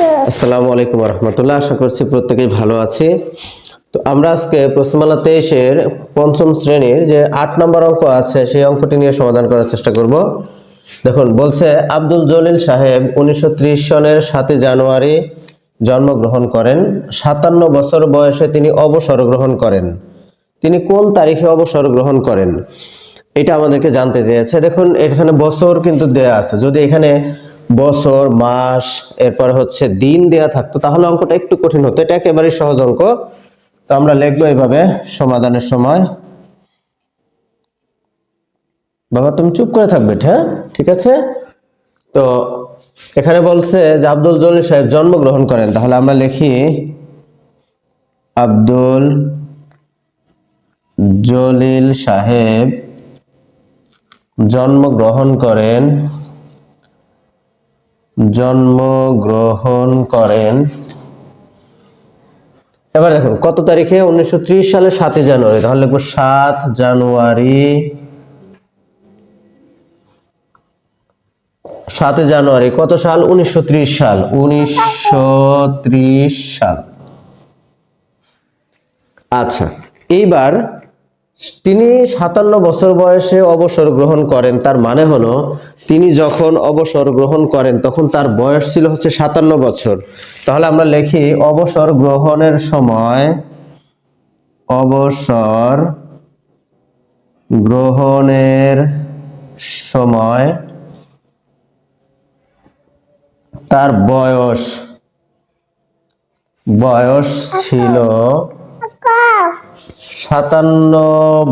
আসসালামু আলাইকুম রহমতুল্লাহ আশা করছি প্রত্যেকেই ভালো আছে। তো আমরা আজকে প্রশ্নমালা তেইশের পঞ্চম শ্রেণির যে আট নম্বর অঙ্ক আছে, সেই অঙ্কটি নিয়ে সমাধান করার চেষ্টা করব। দেখুন, বলছে, আব্দুল জলিল সাহেব উনিশশো সনের সাতই জানুয়ারি জন্মগ্রহণ করেন। সাতান্ন বছর বয়সে তিনি অবসর গ্রহণ করেন। তিনি কোন তারিখে অবসর গ্রহণ করেন? এটা আমাদেরকে জানতে চেয়েছে। দেখুন, এখানে বছর কিন্তু দেয়া আছে। যদি এখানে বছর, মাস, এরপর হচ্ছে দিন দেয়া থাকতো, তাহলে অঙ্কটা একটু কঠিন হতো। এটা একেবারে সহজ অঙ্ক। তো আমরা লিখব এইভাবে, সমাধানের সময়। বাবা, তুমি চুপ করে থাকবে হ্যাঁ ঠিক আছে? তো এখানে বলছে যে আব্দুল জলিল সাহেব জন্মগ্রহণ করেন। তাহলে আমরা লিখি, আব্দুল জলিল সাহেব জন্মগ্রহণ করেন জন্মগ্রহণ করেন। এবার দেখুন, কত তারিখে? উনিশশো সালে সাতই জানুয়ারি। তাহলে লিখব সাত জানুয়ারি। সাতই জানুয়ারি, কত সাল? উনিশশো ত্রিশ সাল। উনিশশো ত্রিশ সাল। আচ্ছা এইবার তিনি সাতান্ন বছর বয়সে অবসর গ্রহণ করেন। তার মানে হলো, তিনি যখন অবসর গ্রহণ করেন, তখন তার বয়স ছিল হচ্ছে সাতান্ন বছর। তাহলে আমরা লিখি, অবসর গ্রহণের সময় অবসর গ্রহণের সময় তার বয়স বয়স ছিল সাতান্ন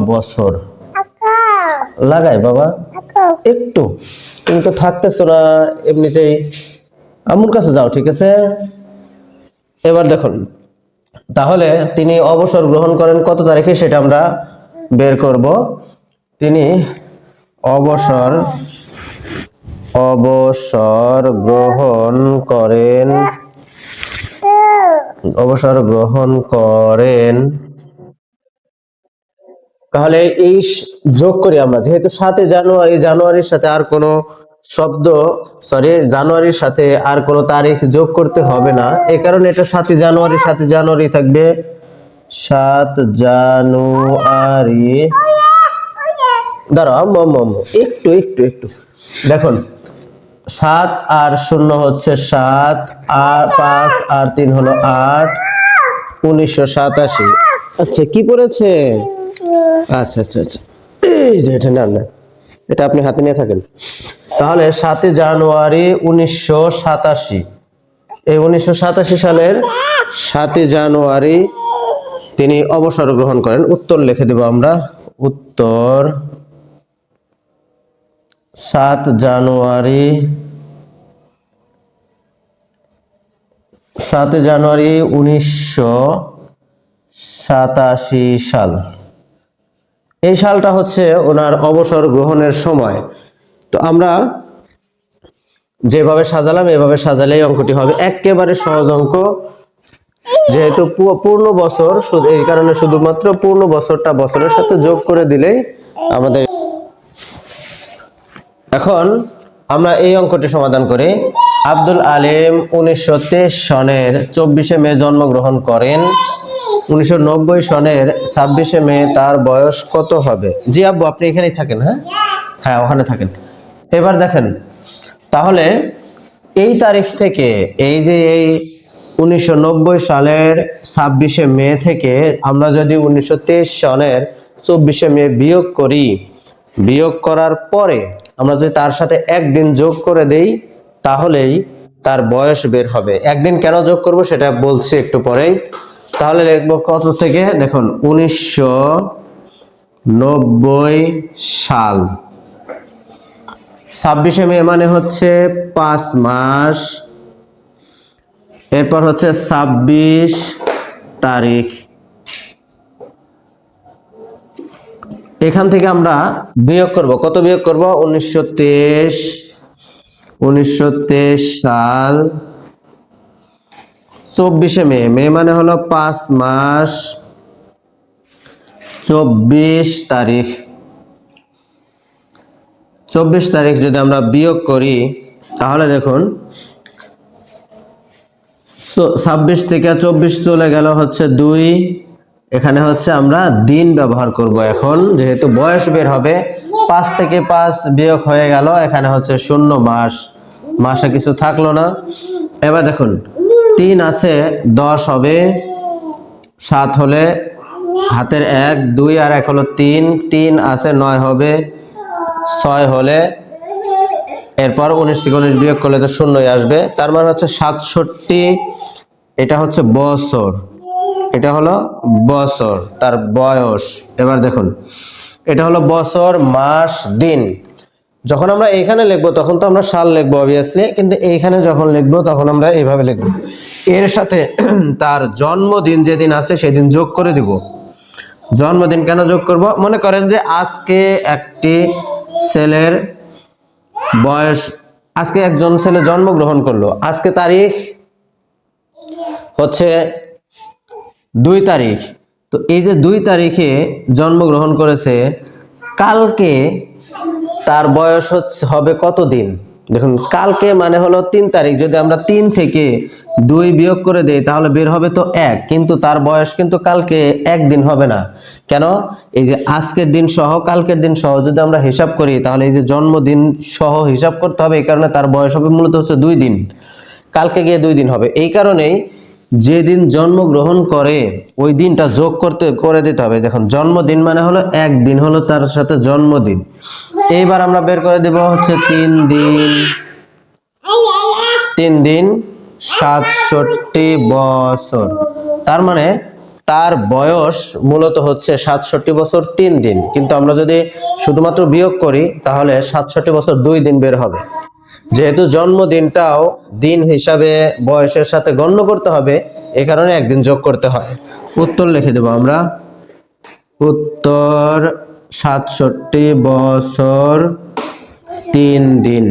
বছর। লাগাই বাবা। একটু। তুমি তো থাকতেছো না এমনিতেই। আম্মুর কাছে যাও ঠিক আছে? এবার দেখুন। তাহলে তিনি অবসর গ্রহণ করেন কত তারিখে সেটা আমরা বের করব। তিনি অবসর অবসর গ্রহণ করেন। অবসর গ্রহণ করেন। তাহলে এই যোগ করি আমরা। যেহেতু সাতে জানুয়ারি, জানুয়ারির সাথে আর কোনো শব্দ সরি জানুয়ারির সাথে আর কোনো তারিখ যোগ করতে হবে না। এ কারণে এটা সাতই জানুয়ারি, সাথে জানুয়ারি থাকবে। সাত জানুয়ারি। দাঁড়াও আম্মু। একটু একটু একটু। দেখুন, সাত আর শূন্য হচ্ছে সাত, আর পাঁচ আর তিন হলো আট, উনিশশো সাতাশি। আচ্ছা কি পড়েছে? আচ্ছা আচ্ছা আচ্ছা। এই যে এটা না না এটা আপনি হাতে নিয়ে থাকেন। তাহলে সাতই জানুয়ারি উনিশশো সাতাশি। এই উনিশশো সাতাশি সালের সাতই জানুয়ারি তিনি অবসর গ্রহণ করেন। উত্তর লিখে দেব আমরা। উত্তর। সাত জানুয়ারি সাত জানুয়ারি উনিশশো সাতাশি সাল। এই সালটা হচ্ছে ওনার অবসর গ্রহণের সময়। তো আমরা যেভাবে সাজালাম, এভাবে সাজালেই অঙ্কটি হবে। একেবারে সহজ অঙ্ক। যেহেতু পূর্ণ বছর এই কারণে শুধুমাত্র পূর্ণ বছরটা বছরের সাথে যোগ করে দিলেই আমাদের এখন আমরা এই অঙ্কটি সমাধান করি। আব্দুল আলিম উনিশশো তেইশ সনের চব্বিশে মে জন্মগ্রহণ করেন। উনিশশো সনের ছাব্বিশে মে তার বয়স কত হবে? জি আব্বু, আপনি এখানেই থাকেন হ্যাঁ? হ্যাঁ ওখানে থাকেন। এবার দেখেন, তাহলে এই তারিখ থেকে, এই যে এই উনিশশো নব্বই সালের ছাব্বিশে মে থেকে আমরা যদি উনিশশো সনের চব্বিশে মে বিয়োগ করি, বিয়োগ করার পরে আমরা যদি তার সাথে একদিন যোগ করে দেই, তাহলেই তার বয়স বের হবে। একদিন কেন যোগ করব সেটা বলছি একটু পরেই। তাহলে লিখব কত থেকে? দেখুন, উনিশশো নব্বই সাল। ছাব্বিশে মে মানে হচ্ছে পাঁচ মাস। এরপর হচ্ছে ছাব্বিশ তারিখ। এখান থেকে আমরা বিয়োগ করব। কত বিয়োগ করব? উনিশশো তেইশ উনিশশো তেইশ সাল। চব্বিশে মে মে মানে হলো পাঁচ মাস চব্বিশ তারিখ। চব্বিশ তারিখ যদি আমরা বিয়োগ করি, তাহলে দেখুন ছাব্বিশ থেকে চব্বিশ চলে গেল হচ্ছে দুই। এখানে হচ্ছে আমরা দিন ব্যবহার করব এখন, যেহেতু বয়স বের হবে। পাঁচ থেকে পাঁচ বিয়োগ হয়ে গেল, এখানে হচ্ছে শূন্য মাস। মাসে কিছু থাকল না। এবার দেখুন তিন আছে, দশ হবে, সাত হলে হাতের এক, দুই আর এক হলো তিন তিন আছে, নয় হবে, ছয় হলে এরপর উনিশ থেকে উনিশ বিয়োগ করলে তো শূন্যই আসবে, তার মানে হচ্ছে সাতষট্টি, এটা হচ্ছে বছর, এটা হলো বছর, তার বয়স, এবার দেখুন, এটা হলো বছর, মাস, দিন, যখন আমরা এখানে লিখব তখন তো আমরা সাল লিখব অবভিয়াসলি কিন্তু এইখানে যখন লিখব তখন আমরা এইভাবে লিখব এর সাথে তার জন্মদিন যেদিন আছে, সেদিন যোগ করে দিব। জন্মদিন কেন যোগ করব? মনে করেন যে আজকে একটি ছেলের বয়স, আজকে একজন ছেলে জন্মগ্রহণ করল। আজকে তারিখ হচ্ছে দুই তারিখ। তো এই যে দুই তারিখে জন্মগ্রহণ করেছে, কালকে তার বয়স হচ্ছে, হবে কত দিন দেখুন, কালকে মানে হলো তিন তারিখ, যদি আমরা তিন থেকে দুই বিয়োগ করে দেই, তাহলে বের হবে তো এক, কিন্তু তার বয়স কিন্তু কালকে একদিন হবে না। কেন? এই যে আজকের দিন সহ, কালকের দিন সহ যদি আমরা হিসাব করি, তাহলে এই যে জন্মদিন সহ হিসাব করতে হবে, এই কারণে তার বয়স হবে মূলত হচ্ছে দুই দিন। কালকে গিয়ে দুই দিন হবে। এই কারণেই যেদিন জন্মগ্রহণ করে, ওই দিনটা যোগ করতে, করে দিতে হবে। দেখুন, জন্মদিন মানে হলো একদিন, হলো তার সাথে জন্মদিন। এইবার আমরা বের করে দেব হচ্ছে তিন দিন। তিন দিন সাতষট্টি বছর। তার মানে তার বয়স মূলত হচ্ছে সাতষট্টি বছর তিন দিন। কিন্তু আমরা যদি শুধুমাত্র বিয়োগ করি, তাহলে সাতষট্টি বছর দুই দিন বের হবে। যেহেতু জন্মদিনটাও দিন হিসাবে বয়সের সাথে গণ্য করতে হবে, এ কারণে একদিন যোগ করতে হয়। উত্তর লিখে দেব আমরা। উত্তর সাতষট্টি বছর তিন দিন।